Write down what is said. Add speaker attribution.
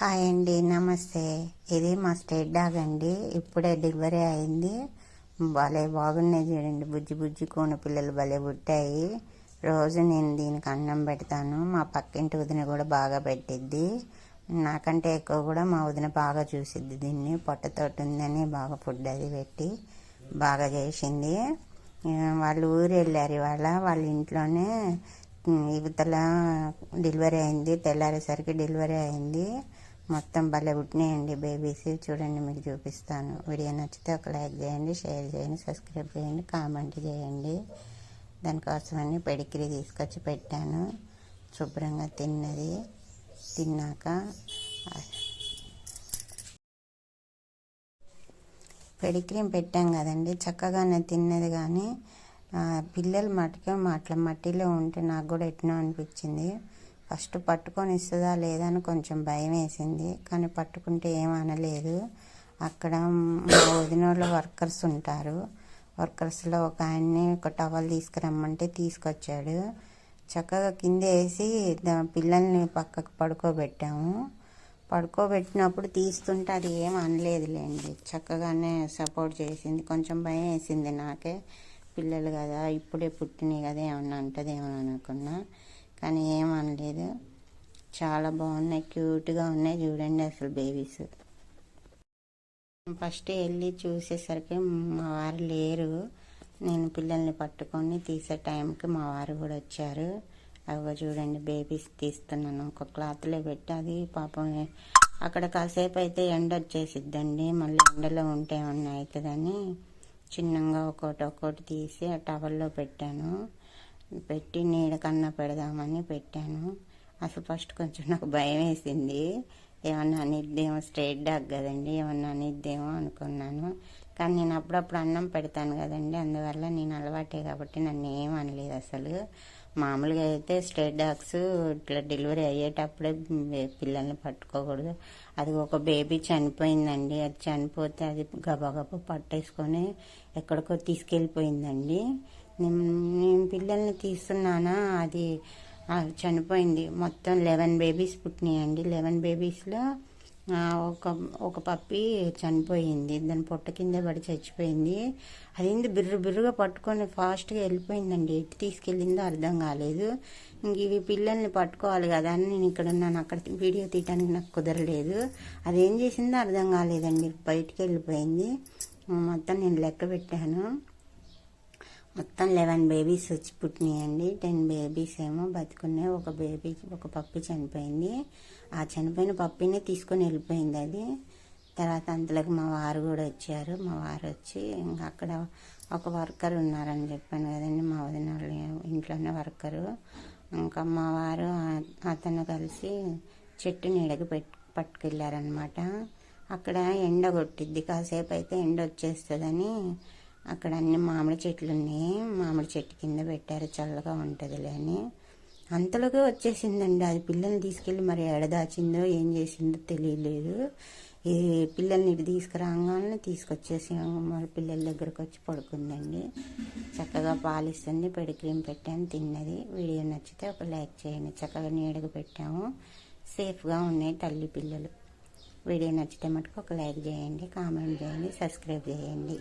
Speaker 1: Hi అండి నమస్తే. ఇది మా స్టేట్ డాగ్ అండి. ఇప్పుడే డెలివరీ అయింది. భలే బాగున్నాయి చూడండి. బుజ్జి బుజ్జి కోన పిల్లలు భలే పుట్టాయి. రోజు నేను దీనికి అన్నం పెడతాను. మా పక్కింటి వదిన కూడా బాగా పెట్టిద్ది. నాకంటే ఎక్కువ కూడా మా వదిన బాగా చూసిద్ది దీన్ని. పొట్టతోటి ఉందని బాగా ఫుడ్ అది పెట్టి బాగా చేసింది. వాళ్ళు ఊరు వెళ్ళారు ఇవాళ. వాళ్ళ ఇంట్లోనే ఇవతల డెలివరీ అయింది. తెల్లారేసరికి డెలివరీ అయింది. మొత్తం భలే పుట్టినాయండి బేబీస్. చూడండి మీకు చూపిస్తాను. వీడియో నచ్చితే ఒక లైక్ చేయండి షేర్ చేయండి సబ్స్క్రైబ్ చేయండి కామెంట్ చేయండి. దానికోసమని పెడికిరి తీసుకొచ్చి పెట్టాను. శుభ్రంగా తిన్నది. తిన్నాక పెడిక్రీమ్ పెట్టాం కదండి. చక్కగానే తిన్నది కానీ పిల్లలు మటుకే అట్లా మట్టిలో ఉంటే నాకు కూడా ఎట్నో అనిపించింది. ఫస్ట్ పట్టుకొని ఇస్తుందా లేదా అని కొంచెం భయం వేసింది. కానీ పట్టుకుంటే ఏమనలేదు అక్కడ మా వదిన వర్కర్స్ ఉంటారు. వర్కర్స్లో ఒక ఆయన్ని ఒక టవల్ తీసుకురమ్మంటే తీసుకొచ్చాడు. చక్కగా కింద వేసి పిల్లల్ని పక్కకు పడుకోబెట్టాము. పడుకోబెట్టినప్పుడు తీస్తుంటే అది ఏం అనలేదులేండి. చక్కగానే సపోర్ట్ చేసింది. కొంచెం భయం వేసింది నాకే. పిల్లలు కదా ఇప్పుడే పుట్టినాయి కదా ఏమన్నా అంటదేమో అనుకున్నా. కానీ ఏమనలేదు చాలా బాగున్నాయి. క్యూట్గా ఉన్నాయి చూడండి అసలు బేబీస్. ఫస్ట్ వెళ్ళి చూసేసరికి మా వారు లేరు. నేను పిల్లల్ని పట్టుకొని తీసే టైంకి మా వారు కూడా వచ్చారు. అవి చూడండి బేబీస్ తీస్తున్నాను. ఒక క్లాత్లో పెట్టి అది పాపం అక్కడ కాసేపు అయితే ఎండ వచ్చేసిద్దండి. మళ్ళీ ఎండలో ఉంటే ఏమన్నా అవుతుందని చిన్నగా ఒక్కోటి ఒక్కోటి తీసి ఆ టవల్లో పెట్టాను. పెట్టి నీడ కన్నా పెడదామని పెట్టాను. అసలు ఫస్ట్ కొంచెం నాకు భయం వేసింది ఏమన్నా అనిద్దేమో స్ట్రైట్ డాగ్ కదండి ఏమన్నా అనిద్దేమో అనుకున్నాను. కానీ నేను అప్పుడప్పుడు అన్నం పెడతాను కదండి అందువల్ల నేను అలవాటే కాబట్టి నన్ను ఏం అనలేదు అసలు. మామూలుగా అయితే స్ట్రైట్ డాగ్స్ ఇట్లా డెలివరీ అయ్యేటప్పుడే పిల్లల్ని పట్టుకోకూడదు. అది ఒక బేబీ చనిపోయిందండి అది చనిపోతే అది గబగబ పట్టేసుకొని ఎక్కడికో తీసుకెళ్ళిపోయిందండి. నేను పిల్లల్ని తీస్తున్నానా అది చనిపోయింది. మొత్తం లెవెన్ బేబీస్ పుట్టినాయండి. లెవెన్ బేబీస్లో ఒక ఒక పప్పి చనిపోయింది. దాని పొట్ట కింద పడి చచ్చిపోయింది. అదేంది బిర్రు బిర్రుగా పట్టుకొని ఫాస్ట్గా వెళ్ళిపోయిందండి. ఎటు తీసుకెళ్ళిందో అర్థం కాలేదు. ఇంక ఇవి పిల్లల్ని పట్టుకోవాలి కదా అని నేను ఇక్కడ ఉన్నాను. అక్కడ వీడియో తీయడానికి నాకు కుదరలేదు. అదేం చేసిందో అర్థం కాలేదండి. బయటికి వెళ్ళిపోయింది. మొత్తం నేను లెక్క పెట్టాను. మొత్తం లెవెన్ బేబీస్ వచ్చి పుట్టినాయండి టెన్ బేబీస్ ఏమో బతుకున్నాయి ఒక బేబీ ఒక పప్పి చనిపోయింది. ఆ చనిపోయిన పప్పినే తీసుకొని వెళ్ళిపోయింది అది. తర్వాత అంతలోకి మా వారు కూడా వచ్చారు. మా వారు వచ్చి ఇంకా అక్కడ ఒక వర్కర్ ఉన్నారని చెప్పాను కదండి మా వదిన ఇంట్లోనే వర్కరు. ఇంకా మా వారు అతను కలిసి చెట్టు నీడకి పెట్ పట్టుకెళ్ళారనమాట అక్కడ ఎండ కొట్టిద్ది. కాసేపు అయితే ఎండ వచ్చేస్తుందని అక్కడ అన్ని మామిడి చెట్లు ఉన్నాయి. మామిడి చెట్టు కింద పెట్టారు. చల్లగా ఉంటుందిలే అని అంతలోగా వచ్చేసిందండి. అది పిల్లల్ని తీసుకెళ్ళి మరి ఎడదాచిందో ఏం చేసిందో తెలియలేదు. ఈ పిల్లల్ని ఇటు తీసుకురాగానే తీసుకొచ్చేసి మరి పిల్లల దగ్గరకు వచ్చి పడుకుందండి. చక్కగా పాలిస్తుంది పెడి క్రీమ్ పెట్టాను తిన్నది. వీడియో నచ్చితే ఒక లైక్ చేయండి. చక్కగా నీడగా పెట్టాము. సేఫ్గా ఉన్నాయి తల్లి పిల్లలు. వీడియో నచ్చితే మటుకు ఒక లైక్ చేయండి కామెంట్ చేయండి సబ్స్క్రైబ్ చేయండి.